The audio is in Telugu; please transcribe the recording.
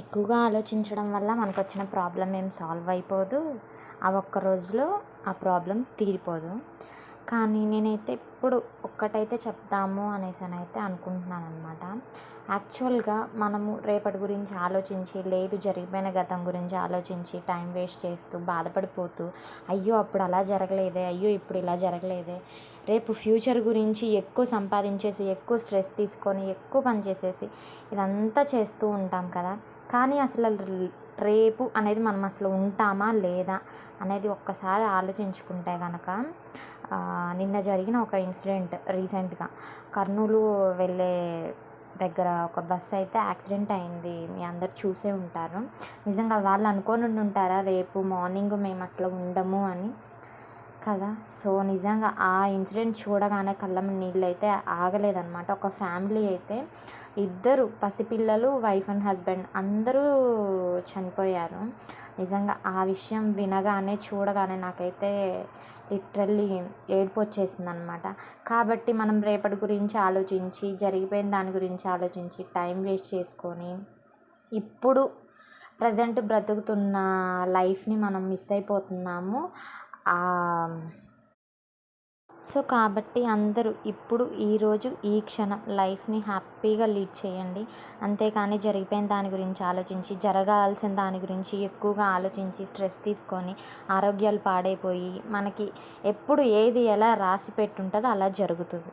ఎక్కువగా ఆలోచించడం వల్ల మనకు వచ్చిన ప్రాబ్లం ఏం సాల్వ్ అయిపోదు. ఆ ఒక్క రోజులో ఆ ప్రాబ్లం తీరిపోదు. కానీ నేనైతే ఇప్పుడు ఒక్కటైతే చెప్దాము అనేసి అని అయితే అనుకుంటున్నాను అనమాట యాక్చువల్గా మనము రేపటి గురించి ఆలోచించి లేదు జరిగిపోయిన గతం గురించి ఆలోచించి టైం వేస్ట్ చేస్తూ బాధపడిపోతూ అయ్యో అప్పుడు అలా జరగలేదే అయ్యో ఇప్పుడు ఇలా జరగలేదే రేపు ఫ్యూచర్ గురించి ఎక్కువ సంపాదించేసి ఎక్కువ స్ట్రెస్ తీసుకొని ఎక్కువ పని చేసేసి ఇదంతా చేస్తూ ఉంటాం కదా. కానీ అసలు రేపు అనేది మనం అసలు ఉంటామా లేదా అనేది ఒక్కసారి ఆలోచించుకుంటే కనుక నిన్న జరిగిన ఒక ఇన్సిడెంట్ రీసెంట్గా. కర్నూలు వెళ్ళే దగ్గర ఒక బస్సు అయితే యాక్సిడెంట్ అయింది. మీ అందరు చూసే ఉంటారు. నిజంగా వాళ్ళు అనుకొని ఉంటారా రేపు మార్నింగ్ మేము అసలు ఉండము అని? కదా? సో నిజంగా ఆ ఇన్సిడెంట్ చూడగానే కళ్ళ నీళ్ళు అయితే ఆగలేదన్నమాట. ఒక ఫ్యామిలీ అయితే ఇద్దరు పసిపిల్లలు వైఫ్ అండ్ హస్బెండ్ అందరూ చనిపోయారు. నిజంగా ఆ విషయం వినగానే చూడగానే నాకైతే లిటరల్లీ ఏడుపు వచ్చేసింది అనమాట కాబట్టి మనం రేపటి గురించి ఆలోచించి జరిగిపోయిన దాని గురించి ఆలోచించి టైం వేస్ట్ చేసుకొని ఇప్పుడు ప్రజెంట్ బ్రతుకుతున్న లైఫ్ని మనం మిస్ అయిపోతున్నాము. సో కాబట్టి అందరూ ఇప్పుడు ఈరోజు ఈ క్షణం లైఫ్ని హ్యాపీగా లీడ్ చేయండి. అంతేకాని జరిగిపోయిన దాని గురించి ఆలోచించి జరగాల్సిన దాని గురించి ఎక్కువగా ఆలోచించి స్ట్రెస్ తీసుకొని ఆరోగ్యాలు పాడైపోయి మనకి ఎప్పుడు ఏది ఎలా రాసి పెట్టుంటుందో అలా జరుగుతుంది.